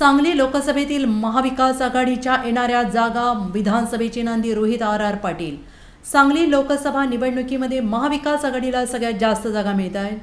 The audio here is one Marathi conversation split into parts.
सांगली लोकसभेतील महाविकास आघाडीच्या येणाऱ्या जागा विधानसभेची नांदी रोहित आर आर पाटील. सांगली लोकसभा निवडणुकीमध्ये महाविकास आघाडीला सगळ्यात जास्त जागा मिळत आहेत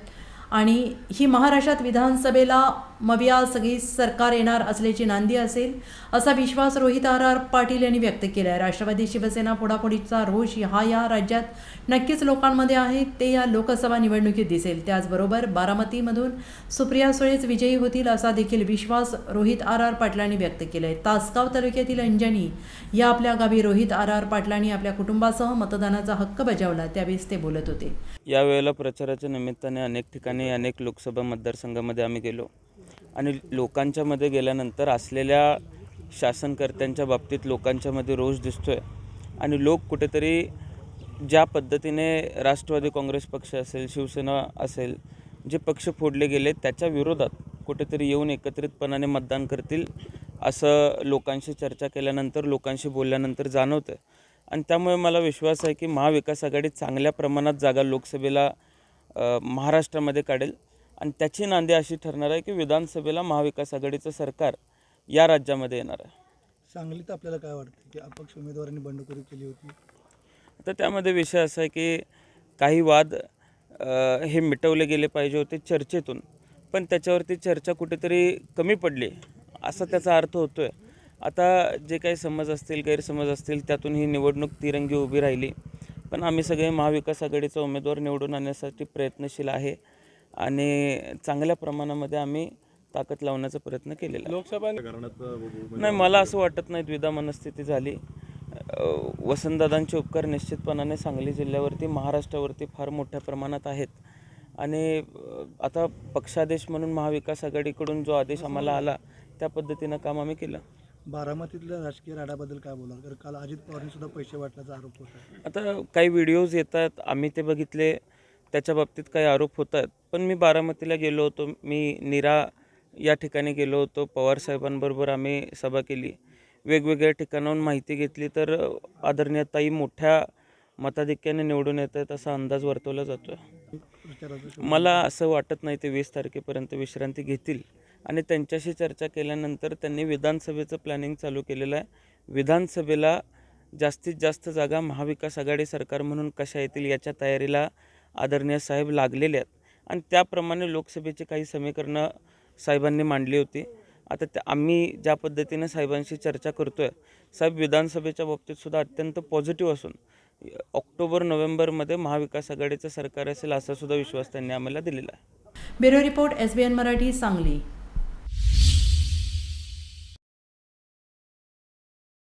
आणि ही महाराष्ट्रात विधानसभेला मविया सगळी सरकार येणार असल्याची नांदी असेल असा विश्वास रोहित आर आर पाटील यांनी व्यक्त केला आहे राष्ट्रवादी शिवसेना पुढापुढीचा रोष हा या राज्यात नक्कीच लोकांमध्ये आहे ते या लोकसभा निवडणुकीत दिसेल. त्याचबरोबर बारामतीमधून सुप्रिया सुळेच विजयी होतील असा देखील विश्वास रोहित आर आर पाटलांनी व्यक्त केला आहे तासगाव तालुक्यातील अंजनी या आपल्या गावी रोहित आर आर पाटलांनी आपल्या कुटुंबासह मतदानाचा हक्क बजावला त्यावेळेस ते बोलत होते. यावेळेला प्रचाराच्या निमित्ताने अनेक ठिकाणी अनेक लोकसभा मतदारसंघामध्ये आम्ही गेलो. आणि लोकांच्यामध्ये गेल्यानंतर असलेल्या शासनकर्त्यांच्या बाबतीत लोकांच्यामध्ये रोष आहे आणि लोक कुठेतरी ज्या पद्धतीने राष्ट्रवादी काँग्रेस पक्ष असेल शिवसेना असेल जे पक्ष फोडले गेले त्याच्या विरोधात कुठेतरी येऊन एकत्रितपणाने मतदान करतील असं लोकांशी चर्चा केल्यानंतर लोकांशी बोलल्यानंतर जाणवतं आणि त्यामुळे मला विश्वास आहे की महाविकास आघाडी चांगल्या प्रमाणात जागा लोकसभेला महाराष्ट्रामध्ये काढेल. आणि त्याची नांदी अशी ठरणार आहे की विधानसभेला महाविकास आघाडीचं सरकार या राज्यामध्ये येणार आहे. सांगलीत आपल्याला काय वाटतं की अपक्ष उमेदवारांनी बंडखोरी केली होती? तर त्यामध्ये विषय असा आहे की काही वाद अ, हे मिटवले गेले पाहिजे होते चर्चेतून. पण त्याच्यावरती चर्चा कुठेतरी कमी पडली असा त्याचा अर्थ होतो आहे आता जे काही समज असतील गैरसमज असतील त्यातून ही निवडणूक तिरंगी उभी राहिली. पण आम्ही सगळे महाविकास आघाडीचा उमेदवार निवडून आणण्यासाठी प्रयत्नशील आहे आणि चांगल्या प्रमाणामध्ये आम्ही ताकद लावण्याचा प्रयत्न केलेला लोकसभा नाही मला असं वाटत नाही द्विधा मनस्थिती झाली. वसंतदादांचे उपकार निश्चितपणाने सांगली जिल्ह्यावरती महाराष्ट्रावरती फार मोठ्या प्रमाणात आहेत. आणि आता पक्षादेश म्हणून महाविकास आघाडीकडून जो आदेश आम्हाला आला त्या पद्धतीनं काम आम्ही केलं. बारामतीतल्या राजकीय राड्याबद्दल काय बोलाल कारण काल अजित पवारांनी सुद्धा पैसे वाटल्याचा आरोप होता आता काही व्हिडिओज येतात आम्ही ते बघितले. त्याच्या बाबतीत काही आरोप होत आहेत. पण मी बारामतीला गेलो होतो. मी नीरा या ठिकाणी गेलो होतो. पवार साहेबांबरोबर आम्ही सभा केली. वेगवेगळ्या ठिकाणाहून माहिती घेतली तर आदरणीय ताई मोठ्या मताधिक्याने निवडून येत आहेत असा अंदाज वर्तवला जातो मला असं वाटत नाही ते वीस तारखेपर्यंत विश्रांती घेतील. आणि त्यांच्याशी चर्चा केल्यानंतर त्यांनी विधानसभेचं प्लॅनिंग चालू केलेलं आहे. विधानसभेला जास्तीत जास्त जागा महाविकास आघाडी सरकार म्हणून कशा येतील याच्या तयारीला आदरणीय साहेब लागलेले आहेत. आणि त्याप्रमाणे लोकसभेची काही समीकरणं साहेबांनी मांडली होती. आता त्या आम्ही ज्या पद्धतीने साहेबांशी चर्चा करतो आहे साहेब विधानसभेच्या बाबतीतसुद्धा अत्यंत पॉझिटिव्ह असून ऑक्टोबर नोव्हेंबरमध्ये महाविकास आघाडीचं सरकार असेल असा सुद्धा विश्वास त्यांनी आम्हाला दिलेला आहे. Bureau report S B N Marathi Sangli.